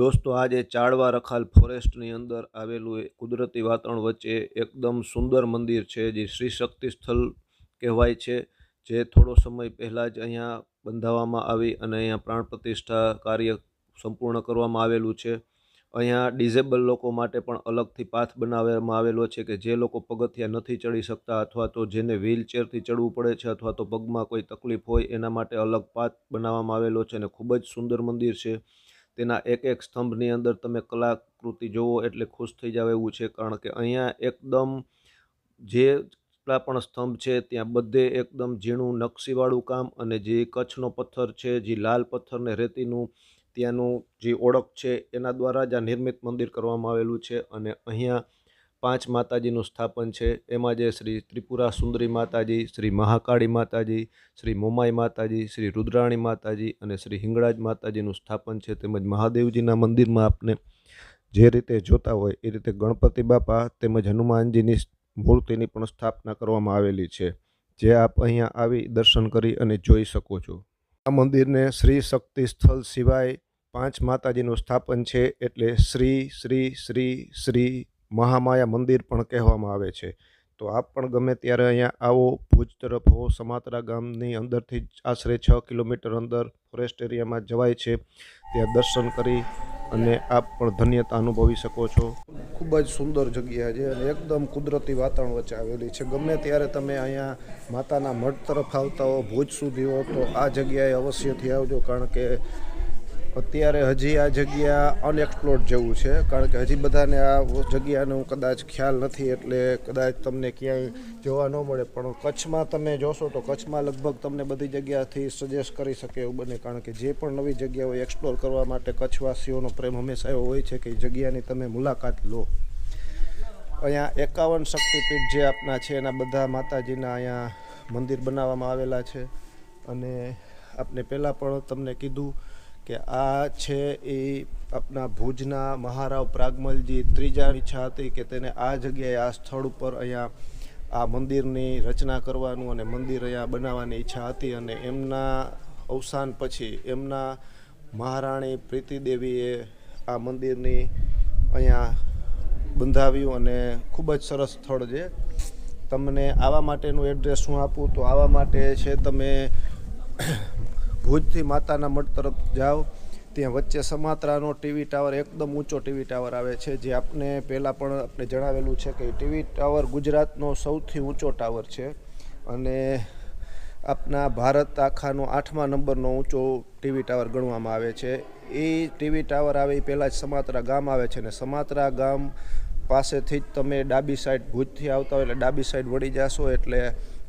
દોસ્તો, આજે ચાળવા રખાલ ફોરેસ્ટની અંદર આવેલું કુદરતી વાતાવરણ વચ્ચે એકદમ સુંદર મંદિર છે, જે શ્રી શક્તિ સ્થળ કહેવાય છે, જે થોડો સમય પહેલાં જ અહીંયા બંધાવવામાં આવી અને અહીંયા પ્રાણ પ્રતિષ્ઠા કાર્ય સંપૂર્ણ કરવામાં આવેલું છે. અહીંયા ડિઝેબલ લોકો માટે પણ અલગથી પાથ બનાવવામાં આવેલો છે કે જે લોકો પગથિયા નથી ચડી શકતા અથવા તો જેને વ્હીલચેરથી ચડવું પડે છે અથવા તો પગમાં કોઈ તકલીફ હોય, એના માટે અલગ પાથ બનાવવામાં આવેલો છે અને ખૂબ જ સુંદર મંદિર છે. તેના એક એક સ્તંભની અંદર તમે કલાકૃતિ જુઓ એટલે ખુશ થઈ જાવ એવું છે. કારણ કે અહીંયા એકદમ જે પણ સ્તંભ છે ત્યાં બધે એકદમ ઝીણું નકશીવાળું કામ અને જે કચ્છનો પથ્થર છે, જે લાલ પથ્થર ને રેતીનું ત્યાંનું જે ઓળખ છે એના દ્વારા જ આ નિર્મિત મંદિર કરવામાં આવેલું છે. અને અહીંયા પાંચ માતાજીનું સ્થાપન છે. એમાં જે શ્રી ત્રિપુરા સુંદરી માતાજી, શ્રી મહાકાળી માતાજી, શ્રી મોમાઈ માતાજી, શ્રી રુદ્રાણી માતાજી અને શ્રી હિંગળાજ માતાજીનું સ્થાપન છે. તેમજ મહાદેવજીના મંદિરમાં આપને જે રીતે જોતા હોય એ રીતે ગણપતિ બાપા તેમજ હનુમાનજીની મૂર્તિની પણ સ્થાપના કરવામાં આવેલી છે. જે આપ અહીંયા આવી દર્શન કરી અને જોઈ શકો છો. આ મંદિરને શ્રી શક્તિ સ્થળ સિવાય પાંચ માતાજીનું સ્થાપન છે. એટલે શ્રી શ્રી શ્રી શ્રી મહામાયા મંદિર પણ કહેવામાં આવે છે. તો આપ પણ ગમે ત્યારે અહીંયા આવો, ભુજ તરફ હો, સમાતરા ગામની અંદરથી આશરે છ કિલોમીટર અંદર ફોરેસ્ટ એરિયામાં જવાય છે. ત્યાં દર્શન કરી અને આપ પણ ધન્યતા અનુભવી શકો છો. ખૂબ જ સુંદર જગ્યા છે અને એકદમ કુદરતી વાતાવરણ વચ્ચે આવેલી છે. ગમે ત્યારે તમે અહીંયા માતાના મઠ તરફ આવતા હો, ભુજ સુધી હો, તો આ જગ્યાએ અવશ્યથી આવજો. કારણ કે અત્યારે હજી આ જગ્યા અનએક્સપ્લોર્ડ જેવું છે. કારણ કે હજી બધાને આ જગ્યાનો કદાચ ખ્યાલ નથી એટલે કદાચ તમને ક્યાંય જોવા ન મળે. પણ કચ્છમાં તમે જોશો તો કચ્છમાં લગભગ તમને બધી જગ્યાથી સજેસ્ટ કરી શકે એવું બને. કારણ કે જે પણ નવી જગ્યાઓ એક્સપ્લોર કરવા માટે કચ્છવાસીઓનો પ્રેમ હંમેશા એવો હોય છે કે જગ્યાની તમે મુલાકાત લો. અહીંયા એકાવન શક્તિપીઠ જે આપના છે, એના બધા માતાજીના અહીંયા મંદિર બનાવવામાં આવેલા છે. અને આપને પહેલાં પણ તમને કીધું કે આ છે એ આપણા ભુજના મહારાવ પ્રાગમલજી ત્રીજા ઈચ્છા હતી કે તેને આ જગ્યાએ, આ સ્થળ ઉપર અહીંયા આ મંદિરની રચના કરવાનું અને મંદિર અહીંયા બનાવવાની ઈચ્છા હતી અને એમના અવસાન પછી એમના મહારાણી પ્રીતિદેવીએ આ મંદિરની અહીંયા બંધાવ્યું અને ખૂબ જ સરસ સ્થળ છે. તમને આવા માટેનું એડ્રેસ હું આપું તો આવા માટે છે તમે ભુજથી માતાના મઠ તરફ જાઓ, ત્યાં વચ્ચે સમાત્રાનો ટીવી ટાવર, એકદમ ઊંચો ટીવી ટાવર આવે છે, જે આપને પહેલાં પણ આપણે જણાવેલું છે કે ટીવી ટાવર ગુજરાતનો સૌથી ઊંચો ટાવર છે અને આપના ભારત આખાનો આઠમા નંબરનો ઊંચો ટીવી ટાવર ગણવામાં આવે છે. એ ટીવી ટાવર આવે પહેલાં જ સમાત્રા ગામ આવે છે ને સમાત્રા ગામ પાસેથી જ તમે ડાબી સાઈડ ભુજથી આવતા હોય એટલે ડાબી સાઈડ વળી જશો એટલે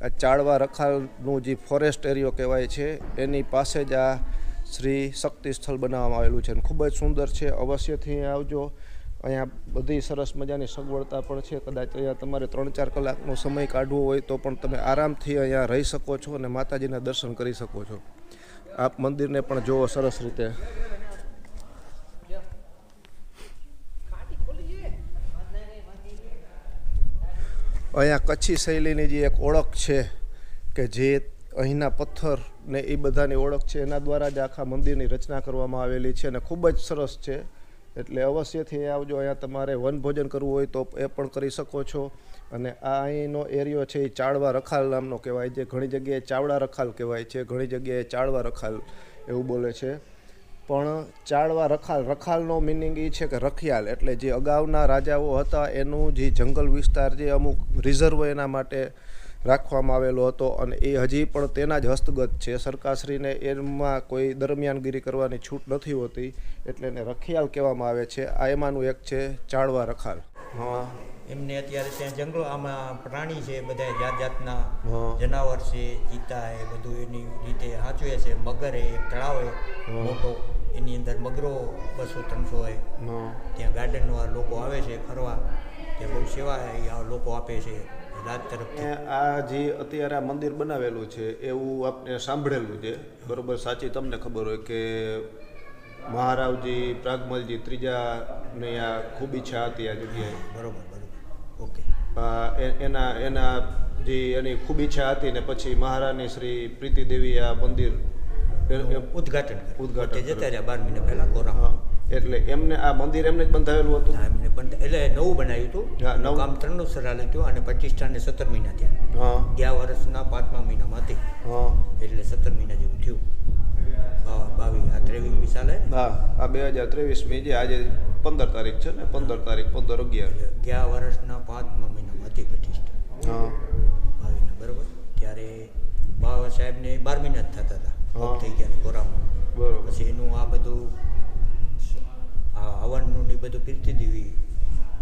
આ ચાળવા રખાલનું જે ફોરેસ્ટ એરિયો કહેવાય છે, એની પાસે જ આ શ્રી શક્તિ સ્થળ બનાવવામાં આવેલું છે અને ખૂબ જ સુંદર છે. અવશ્યથી આવજો. અહીંયા બધી સરસ મજાની સગવડતા પણ છે. કદાચ અહીંયા તમારે ત્રણ ચાર કલાકનો સમય કાઢવો હોય તો પણ તમે આરામથી અહીંયા રહી શકો છો અને માતાજીના દર્શન કરી શકો છો. આપ મંદિરને પણ જુઓ સરસ રીતે. અહીંયા કચ્છી શૈલીની જે એક ઓળખ છે કે જે અહીંના પથ્થર ને એ બધાની ઓળખ છે, એના દ્વારા જ આખા મંદિરની રચના કરવામાં આવેલી છે અને ખૂબ જ સરસ છે. એટલે અવશ્યથી આવજો, અહીંયા તમારે વનભોજન કરવું હોય તો એ પણ કરી શકો છો. અને આ અહીંનો એરિયો છે એ ચાળવા રખાલ નામનો કહેવાય છે ઘણી જગ્યાએ ચાવડા રખાલ કહેવાય છે, ઘણી જગ્યાએ ચાળવા રખાલ એવું બોલે છે. પણ ચાળવા રખાલ રખાલનો મિનિંગ એ છે કે રખિયાલ. એટલે જે અગાઉના રાજાઓ હતા એનું જે જંગલ વિસ્તાર જે અમુક રિઝર્વ એના માટે રાખવામાં આવેલો હતો અને એ હજી પણ તેના જ હસ્તગત છે. સરકારશ્રીને એમાં કોઈ દરમિયાનગીરી કરવાની છૂટ નથી હોતી એટલે એને રખિયાલ કહેવામાં આવે છે. આ એમાંનું એક છે ચાળવા રખાલ. હા. એમને અત્યારે ત્યાં જંગલો આમાં પ્રાણી છે બધા જાત જાતના જનાવર છે ચિત્તા એ બધું એની રીતે સાચવે છે મગર એ તળાવ મોટો. એની અંદર મગરો બસો ત્રણસો હોય. ત્યાં ગાર્ડનવાળા લોકો આવે છે ફરવા. ત્યાં બહુ સેવા લોકો આપે છે રાત તરફથી. આ જે અત્યારે આ મંદિર બનાવેલું છે એવું આપણે સાંભળેલું છે? બરોબર સાચી તમને ખબર હોય કે મહારાવજી પ્રાગમલજી ત્રીજા ને આ ખૂબ ઈચ્છા હતી આ જગ્યાએ? બરોબર બરોબર. ઓકે. એના એના જે એની ખૂબ ઈચ્છા હતી ને પછી મહારાણી શ્રી પ્રીતિદેવી આ મંદિર ઉદઘાટન ઉદઘાટન ઉદ્ઘાટન જતા રહ્યા બાર મહિના પહેલા હા, એટલે એમને આ મંદિર એમને જ બંધાવેલું હતું? એમને પણ એટલે નવું બનાવ્યું હતું. નવું. કામ ત્રણનું સરાલ હતું અને પ્રતિષ્ઠાને સત્તર મહિના થયા. ગયા વર્ષના પાંચમા મહિનામાં હતી. એટલે સત્તર મહિના જેવું થયું. આ ત્રેવીસમી સાલે? ને હા આ બે હજાર ત્રેવીસમી જે આજે પંદર તારીખ છે ને? પંદર તારીખ પંદર અગિયાર. ગયા વર્ષના પાંચમા મહિનામાં હતી પ્રતિષ્ઠા બાવીને બરોબર? ત્યારે બાવા સાહેબને બાર મહિના જ થતા હતા. ઓફ થઈ ગયા કોરામાં બરોબર. પછી એનું આ બધું આ હવનનું ને બધું કીર્તિ દેવી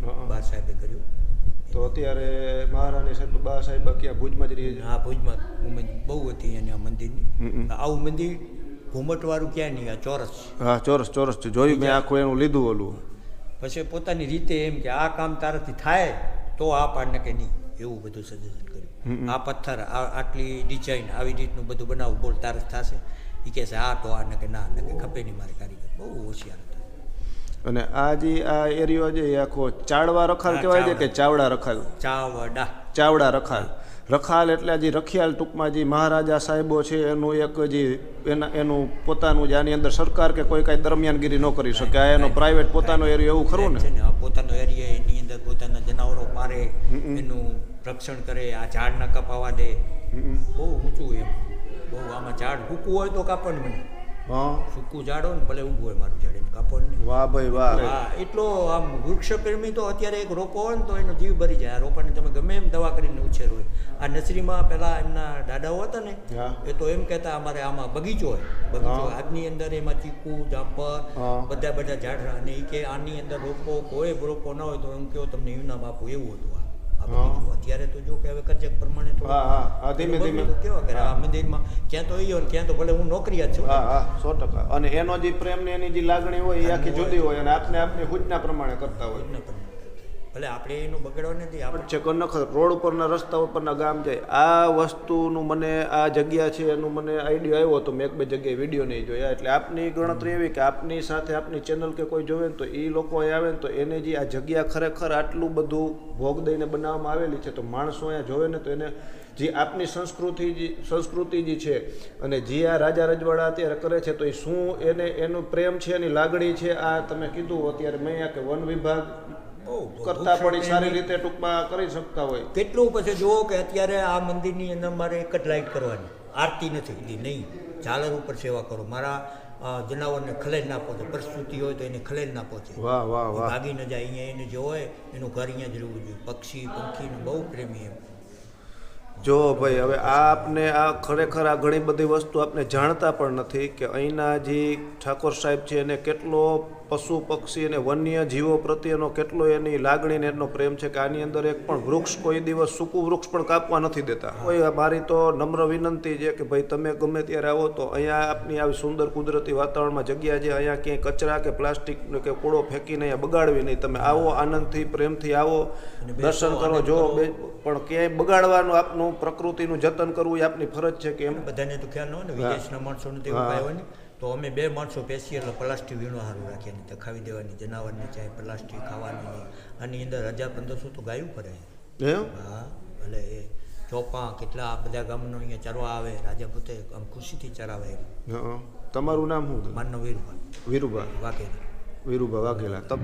હા. બા સાહેબે કર્યું. તો અત્યારે મહારાણી સાહેબ બા સાહેબ ક્યાં ભુજમાં જ રહી છે? આ ભુજમાં ઉમેદ બહુ હતી એની આ મંદિરની. આવું મંદિર ઘુમટવાળું ક્યાં નહીં આ ચોરસ. હા ચોરસ ચોરસ છે. જોયું મેં આખું એનું લીધું ઓલું. પછી પોતાની રીતે એમ કે આ કામ તારાથી થાય તો આ પાડને કે નહીં. એવું બધું સજેશન. કર્યું. આ પથ્થર આ આટલી ડિઝાઇન આવી રીતનું બધું બનાવવું બોલ તારસ થશે. એ કહે છે આ તો આ ને કે ના ને કે ખપે નહીં મારે કારીગર. બહુ હોશિયાર હતા. અને આ જે આ એરિયો જે આખો ચાળવા રખાલ કહેવાય છે કે ચાવડા રખાલ ચાવડા. ચાવડા રખાલ રખાલ એટલે જે રખિયાલ ટૂંકમાં જે મહારાજા સાહેબો છે એનું એક જે એના એનું પોતાનું જે આની અંદર સરકાર કે કોઈ કાંઈ દરમિયાનગીરી ન કરી શકે. આ એનો પ્રાઇવેટ પોતાનો એરિયો એવું ખરું ને? પોતાનો એરિયા એની અંદર પોતાના જનાવરો મારે એનું રક્ષણ કરે આ ઝાડ ના કપાવા દે. બહુ ઊંચું એમ. બહુ આમાં ઝાડ ભૂકવું હોય તો કાપડ હા સૂકું ઝાડ હોય ને ભલે ઊભું હોય મારું ઝાડ કાપડ વાહ ભાઈ વાહ. હા એટલો આમ વૃક્ષ પ્રેમી તો અત્યારે એક રોપો હોય ને તો એનો જીવ ભરી જાય. આ રોપાને તમે ગમે એમ દવા કરીને ઉછેર હોય. આ નર્સરીમાં પેલા એમના દાદાઓ હતા ને એ તો એમ કહેતા અમારે આમાં બગીચો હોય. બગીચો આજની અંદર એમાં ચીકુ જામફળ બધા બધા ઝાડ અને એ કે આની અંદર રોપો કોઈ રોપો ના હોય તો એમ કહો તમને ઇનામ આપું એવું હતું અત્યારે તો જો કે હવે કરજક પ્રમાણે તો હા હા ધીમે ધીમે. કેવા કરે? આ મંદિરમાં ક્યાં તો ઈયો ને ક્યાં તો ભલે હું નોકરીયા જ છું હા હા સો ટકા. અને એનો જે પ્રેમ ને એની જે લાગણી હોય એ આખી જુદી હોય. અને આપને આપની સૂચના પ્રમાણે કરતા હોય. ભલે આપણે એનું બગડવા નથી આપણે છે કનખ રોડ ઉપરના રસ્તા ઉપરના ગામ જાય આ વસ્તુનું મને આ જગ્યા છે એનું મને આઈડિયા આવ્યો હતો. મેં એક બે જગ્યાએ વીડિયો નહીં જોયા. એટલે આપની ગણતરી એવી કે આપની સાથે આપની ચેનલ કે કોઈ જોવે ને તો એ લોકો અહીં આવે ને તો એને જે આ જગ્યા ખરેખર આટલું બધું ભોગ દઈને બનાવવામાં આવેલી છે તો માણસો અહીંયા જોવે ને તો એને જે આપની સંસ્કૃતિ જે સંસ્કૃતિ જે છે અને જે આ રાજા રજવાડા અત્યારે કરે છે તો એ શું એને એનું પ્રેમ છે એની લાગણી છે? આ તમે કીધું અત્યારે મેં આ કે વન વિભાગ કરતા પણ સારી રીતે ટૂંકમાં કરી શકતા હોય. કેટલું પછી જુઓ કે અત્યારે આ મંદિરની અંદર મારે એક જ લાઈટ કરવાની. આરતી નથી કીધી નહીં. ઝાલર ઉપર સેવા કરો. મારા જનાવરને ખલેલ ના પહોંચે. પ્રસ્તુતિ હોય તો એને ખલેલ ના પહોંચે. વાહ વાહ વાહ. ભાગી ન જાય અહીંયા એને જે હોય એનું ઘર અહીંયા જ રહેવું જોઈએ. પક્ષી પંખીનું બહુ પ્રેમી એમ. જો ભાઈ હવે આ આપને આ ખરેખર આ ઘણી બધી વસ્તુ આપને જાણતા પણ નથી કે અહીંના જે ઠાકોર સાહેબ છે એને કેટલો પશુ પક્ષી અને વન્ય જીવો પ્રત્યેનો કેટલો એની લાગણી ને એનો પ્રેમ છે કે આની અંદર એક પણ વૃક્ષ કોઈ દિવસ સૂકું વૃક્ષ પણ કાપવા નથી દેતા. કોઈ મારી તો નમ્ર વિનંતી છે કે ભાઈ તમે ગમે ત્યારે આવો તો અહીંયા આપની આવી સુંદર કુદરતી વાતાવરણમાં જગ્યા છે અહીંયા ક્યાંય કચરા કે પ્લાસ્ટિક કે કૂડો ફેંકીને અહીંયા બગાડવી નહીં. તમે આવો આનંદથી પ્રેમથી આવો દર્શન કરો જો પણ ક્યાંય બગાડવાનું આપનું પ્રકૃતિનું જતન કરવું એ આપની ફરજ છે કે એમ બધાને તો ખ્યાલ ન હોય ને વિદેશના માણસોને તો હોય ને તો અમે બે માણસો પેસીએ એટલે પ્લાસ્ટિક વીણો સારું રાખીએ તે ખાવી દેવાની જનાવરને ચાહે પ્લાસ્ટિક ખાવાની નહીં આની અંદર હજાર પંદરસો તો ગાયું પડે હા એટલે એ ચોપા કેટલા બધા ગામનો અહીંયા ચરવા આવે રાજા પોતે આમ ખુશીથી ચરાવે એમ. તમારું નામ શું માનવ વીરભાઈ વીરુભા વાઘેલા. વીરુભા વાઘેલા. તમ